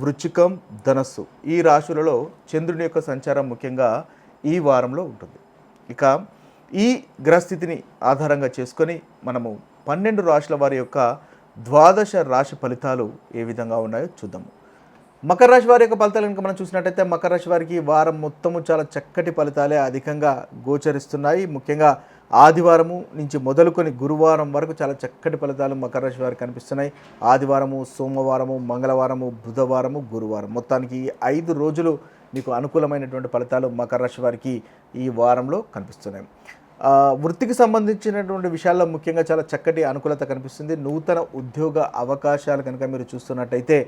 వృచ్చికం ధనస్సు ఈ రాశులలో చంద్రుని యొక్క సంచారం ముఖ్యంగా ఈ వారంలో ఉంటుంది. ఇక ఈ గ్రహస్థితిని ఆధారంగా చేసుకొని మనము పన్నెండు రాశుల వారి యొక్క ద్వాదశ రాశి ఫలితాలు ఏ విధంగా ఉన్నాయో చూద్దాము. మకర రాశి వారి యొక్క ఫలితాలు కనుక మనం చూసినట్టయితే మకర రాశి వారికి వారం మొత్తము చాలా చక్కటి ఫలితాలే అధికంగా గోచరిస్తున్నాయి. ముఖ్యంగా ఆదివారము నుంచి మొదలుకొని గురువారం వరకు చాలా చక్కటి ఫలితాలు మకర రాశి వారికి కనిపిస్తున్నాయి. ఆదివారము సోమవారము మంగళవారము బుధవారము గురువారం. మొత్తానికి ఐదు రోజులు మీకు అనుకూలమైనటువంటి ఫలితాలు మకర రాశి వారికి ఈ వారంలో కనిపిస్తున్నాయి. వృత్తికి సంబంధించినటువంటి విషయాల్లో ముఖ్యంగా చాలా చక్కటి అనుకూలత కనిపిస్తుంది. నూతన ఉద్యోగ అవకాశాలు కనుక మీరు చూస్తున్నట్టయితే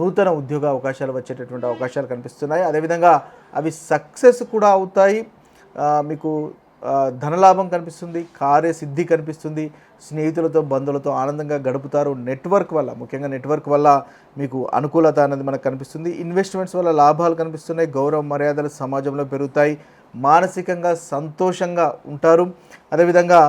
నూతన ఉద్యోగ అవకాశాలు వచ్చేటటువంటి అవకాశాలు కనిపిస్తున్నాయి. అదేవిధంగా అవి సక్సెస్ కూడా అవుతాయి. మీకు ధనలాభం కనిపిస్తుంది కార్యసిద్ధి కనిపిస్తుంది స్నేహితులతో బంధువులతో ఆనందంగా గడుపుతారు. నెట్వర్క్ వల్ల ముఖ్యంగా నెట్వర్క్ వల్ల మీకు అనుకూలత అనేది మనకు కనిపిస్తుంది. ఇన్వెస్ట్మెంట్స్ వల్ల లాభాలు కనిపిస్తున్నాయి గౌరవ మర్యాదలు సమాజంలో పెరుగుతాయి మానసికంగా సంతోషంగా ఉంటారు. అదేవిధంగా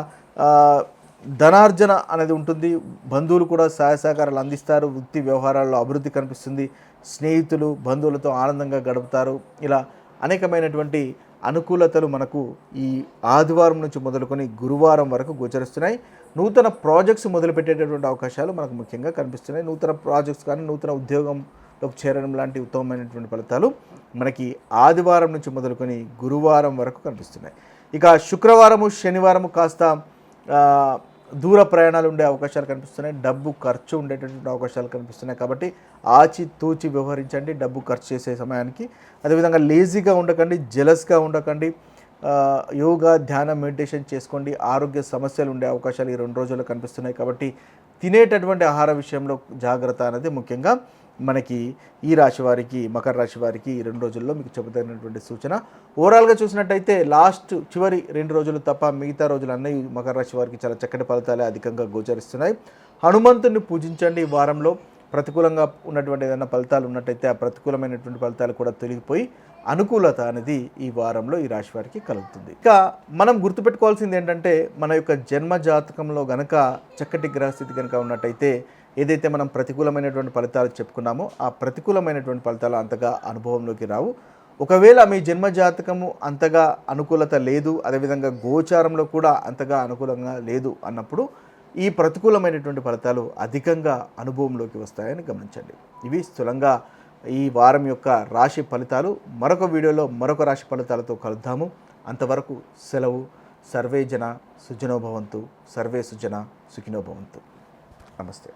ధనార్జన అనేది ఉంటుంది. బంధువులు కూడా సహాయ సహకారాలు అందిస్తారు వృత్తి వ్యవహారాల్లో అభివృద్ధి కనిపిస్తుంది. స్నేహితులు బంధువులతో ఆనందంగా గడుపుతారు. ఇలా అనేకమైనటువంటి అనుకూలతలు మనకు ఈ ఆదివారం నుంచి మొదలుకొని గురువారం వరకు గోచరిస్తున్నాయి. నూతన ప్రాజెక్ట్స్ మొదలుపెట్టేటటువంటి అవకాశాలు మనకు ముఖ్యంగా కనిపిస్తున్నాయి. నూతన ప్రాజెక్ట్స్ కానీ నూతన ఉద్యోగంలోకి చేరడం లాంటి ఉత్తమమైనటువంటి ఫలితాలు మనకి ఆదివారం నుంచి మొదలుకొని గురువారం వరకు కనిపిస్తున్నాయి. ఇక శుక్రవారము శనివారము కాస్త దూర ప్రయాణాలు ఉండే అవకాశాలు కనిపిస్తున్నాయి డబ్బు ఖర్చు ఉండేటటువంటి అవకాశాలు కనిపిస్తున్నాయి కాబట్టి ఆచి తూచి వ్యవహరించండి డబ్బు ఖర్చు చేసే సమయానికి. అదేవిధంగా లేజీగా ఉండకండి జెలస్గా ఉండకండి యోగా ధ్యానం మెడిటేషన్ చేసుకోండి ఆరోగ్య సమస్యలు ఉండే అవకాశాలు ఈ రెండు రోజుల్లో కనిపిస్తున్నాయి కాబట్టి తినేటటువంటి ఆహార విషయంలో జాగ్రత్త అనేది ముఖ్యంగా మనకి ఈ రాశి వారికి మకర రాశి వారికి ఈ రెండు రోజుల్లో మీకు చెబుతున్నటువంటి సూచన. ఓవరాల్గా చూసినట్టయితే లాస్ట్ చివరి రెండు రోజులు తప్ప మిగతా రోజులు అన్నీ మకర రాశి వారికి చాలా చక్కటి ఫలితాలే అధికంగా గోచరిస్తున్నాయి. హనుమంతుని పూజించండి ఈ వారంలో. ప్రతికూలంగా ఉన్నటువంటి ఏదైనా ఫలితాలు ఉన్నట్టయితే ఆ ప్రతికూలమైనటువంటి ఫలితాలు కూడా తొలగిపోయి అనుకూలత అనేది ఈ వారంలో ఈ రాశి వారికి కలుగుతుంది. ఇక మనం గుర్తుపెట్టుకోవాల్సింది ఏంటంటే మన యొక్క జన్మ జాతకంలో గనక చక్కటి గ్రహస్థితి కనుక ఉన్నట్టయితే ఏదైతే మనం ప్రతికూలమైనటువంటి ఫలితాలు చెప్పుకున్నామో ఆ ప్రతికూలమైనటువంటి ఫలితాలు అంతగా అనుభవంలోకి రావు. ఒకవేళ మీ జన్మ జాతకము అంతగా అనుకూలత లేదు అదేవిధంగా గోచారంలో కూడా అంతగా అనుకూలంగా లేదు అన్నప్పుడు ఈ ప్రతికూలమైనటువంటి ఫలితాలు అధికంగా అనుభవంలోకి వస్తాయని గమనించండి. ఇవి స్థూలంగా ఈ వారం యొక్క రాశి ఫలితాలు. మరొక వీడియోలో మరొక రాశి ఫలితాలతో కలుద్దాము. అంతవరకు సెలవు. సర్వే జన సుజనోభవంతు. సర్వే సుజన సుఖినోభవంతు. నమస్తే.